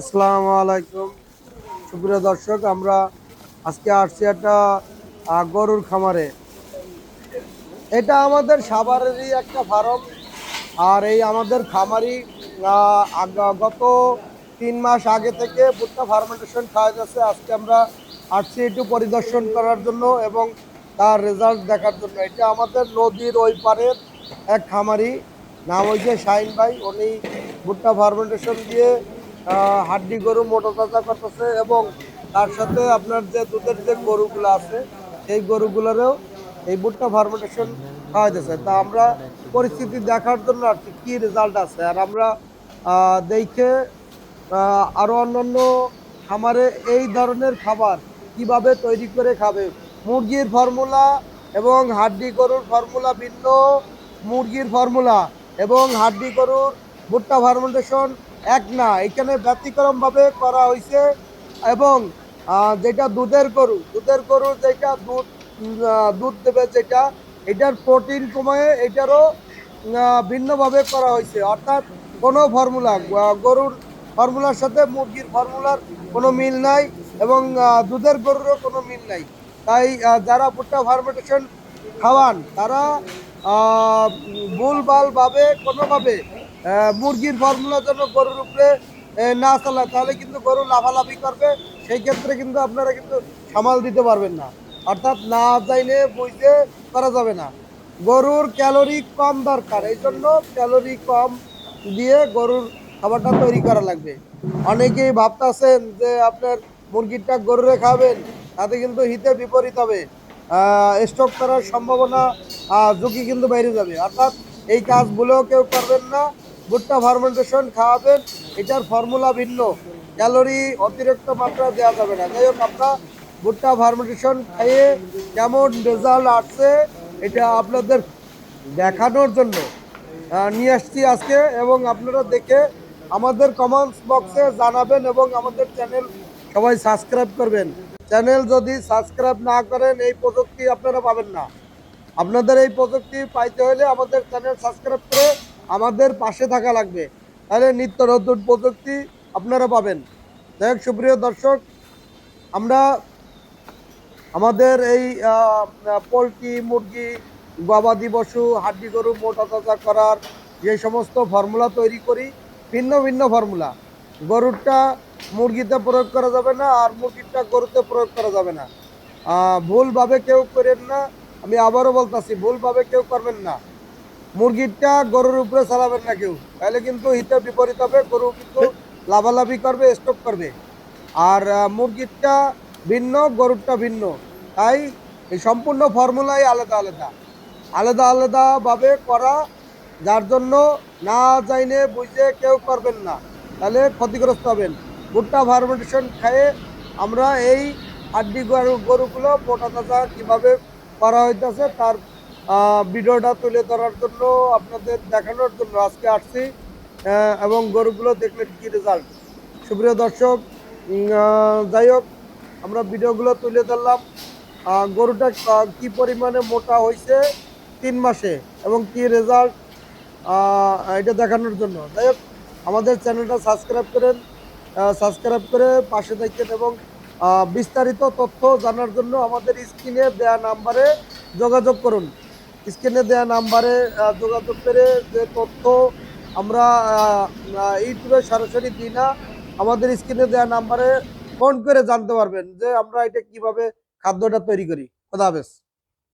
আসসালামু আলাইকুম। সুপ্রিয় দর্শক, আমরা আজকে আসছি একটা গরুর খামারে। এটা আমাদের সাভারেরই একটা ফার্ম। আর এই আমাদের খামারি গত তিন মাস আগে থেকে ভুট্টা ফার্মেন্টেশন খাওয়া যাচ্ছে আজকে আমরা আসছি একটু পরিদর্শন করার জন্য এবং তার রেজাল্ট দেখার জন্য। এটা আমাদের নদীর ওই পারের এক খামারি। নাম হয়েছে শাহিন ভাই। উনি ভুট্টা ফার্মেন্টেশন দিয়ে হাড্ডি গরু, মোটা তাজা করতেছে এবং তার সাথে আপনার যে দুধের যে গরুগুলো আছে, সেই গরুগুলোরও এই ভুট্টা ফার্মেন্টেশন খাওয়াইতেছে। তা আমরা পরিস্থিতি দেখার জন্য আর কি রেজাল্ট আছে? আর আমরা দেখে আরও অন্যান্য খামারে এই ধরনের খাবার কীভাবে তৈরি করে খাবে? মুরগির ফর্মুলা এবং হাড্ডি গরুর ফর্মুলা ভিন্ন, মুরগির ফর্মুলা এবং হাড্ডি গরুর ভুট্টা ফার্মেন্টেশন এক না, এখানে ব্যতিক্রমভাবে করা হয়েছে এবং যেটা দুধের গরু দুধের গরু যেটা দুধ দুধ দেবে যেটা, এটার প্রোটিন কমায় এটারও ভিন্নভাবে করা হয়েছে অর্থাৎ কোনো ফর্মুলা গরুর ফর্মুলার সাথে মুরগির ফর্মুলার কোনো মিল নাই এবং দুধের গরুরও কোনো মিল নাই। তাই যারা ভুট্টা ফার্মেন্টেশন খাওয়ান, তারা ভুলভালভাবে কোনোভাবে মুরগির ফর্মুলা যেন গরুর উপরে না চালায়, তাহলে কিন্তু গরু লাফালাফি করবে। সেই ক্ষেত্রে কিন্তু আপনারা কিন্তু সামাল দিতে পারবেন না। অর্থাৎ না চাইলে বুঝতে করা যাবে না। গরুর ক্যালোরি কম দরকার, এই জন্য ক্যালোরি কম দিয়ে গরুর খাবারটা তৈরি করা লাগবে। অনেকেই ভাবতেছেন যে আপনার মুরগিটা গরুরে খাবেন, তাতে কিন্তু হিতে বিপরীত হবে। স্টক করার সম্ভাবনা ঝুঁকি কিন্তু বাইরে যাবে। অর্থাৎ এই কাজগুলো কেউ করবেন না। ভুট্টা ফার্মেন্টেশন খাওয়াবেন, এটার ফর্মুলা ভিন্ন। ক্যালোরি অতিরিক্ত মাত্রা দেওয়া যাবে না। যাই হোক, আমরা ভুট্টা ফার্মেন্টেশন খাইয়ে কেমন রেজাল্ট আসছে, এটা আপনাদের দেখানোর জন্য নিয়ে আসছি আজকে এবং আপনারা দেখে আমাদের কমেন্টস বক্সে জানাবেন এবং আমাদের চ্যানেল সবাই সাবস্ক্রাইব করবেন। চ্যানেল যদি সাবস্ক্রাইব না করেন, এই প্রযুক্তি আপনারা পাবেন না। আপনাদের এই প্রযুক্তি পাইতে হলে আমাদের চ্যানেল সাবস্ক্রাইব করে আমাদের পাশে থাকা লাগবে। তাহলে নিত্য নতুন প্রযুক্তি আপনারা পাবেন। যাই হোক, সুপ্রিয় দর্শক, আমরা আমাদের এই পোলট্রি, মুরগি, গবাদি পশু, হাড্ডি গরু, মোটা তাজা করার যে সমস্ত ফর্মুলা তৈরি করি, ভিন্ন ভিন্ন ফর্মুলা। গরুরটা মুরগিতে প্রয়োগ করা যাবে না, আর মুরগিটা গরুতে প্রয়োগ করা যাবে না। ভুলভাবে কেউ করেন না, আমি আবারও বলতাছি, ভুলভাবে কেউ করবেন না। মুরগিটা গরুর উপরে চালাবেন না কেউ। তাহলে কিন্তু হিতে বিপরীত হবে গরু কিন্তু লাভালাভি করবে স্টক করবে। আর আহ, মুরগিরটা ভিন্ন গরুরটা ভিন্ন। তাই এই সম্পূর্ণ ফর্মুলাই আলাদা আলাদা। আলাদা আলাদাভাবে করা যার জন্য না জাইনে বুঝে কেউ করবেন না। তাহলে ক্ষতিগ্রস্ত হবেন। ভুট্টা ফার্মেন্টেশন খেয়ে আমরা এই হাড্ডি গরু গরুগুলো মোটা তাজা কীভাবে করা হইতেছে তার ভিডিওটা তুলে ধরার জন্য, আপনাদের দেখানোর জন্য আজকে আসছি এবং গরুগুলো দেখলে কী রেজাল্ট সুপ্রিয় দর্শক যাই হোক, আমরা ভিডিওগুলো তুলে ধরলাম। গরুটা ক- পরিমাণে মোটা হয়েছে তিন মাসে, এবং কি রেজাল্ট এটা দেখানোর জন্য। যাই হোক, আমাদের চ্যানেলটা সাবস্ক্রাইব করেন সাবস্ক্রাইব করে পাশে থাকেন এবং বিস্তারিত তথ্য জানার জন্য আমাদের স্ক্রিনে দেয়া নাম্বারে যোগাযোগ করুন। স্ক্রিনে দেওয়া নাম্বারে যোগাযোগ করে যে তথ্য আমরা ইউটিউবে সরাসরি দিই না, আমাদের স্ক্রিনে দেওয়া নাম্বারে ফোন করে জানতে পারবেন যে আমরা এটা কীভাবে খাদ্যটা তৈরি করি। খোদা হাফেজ।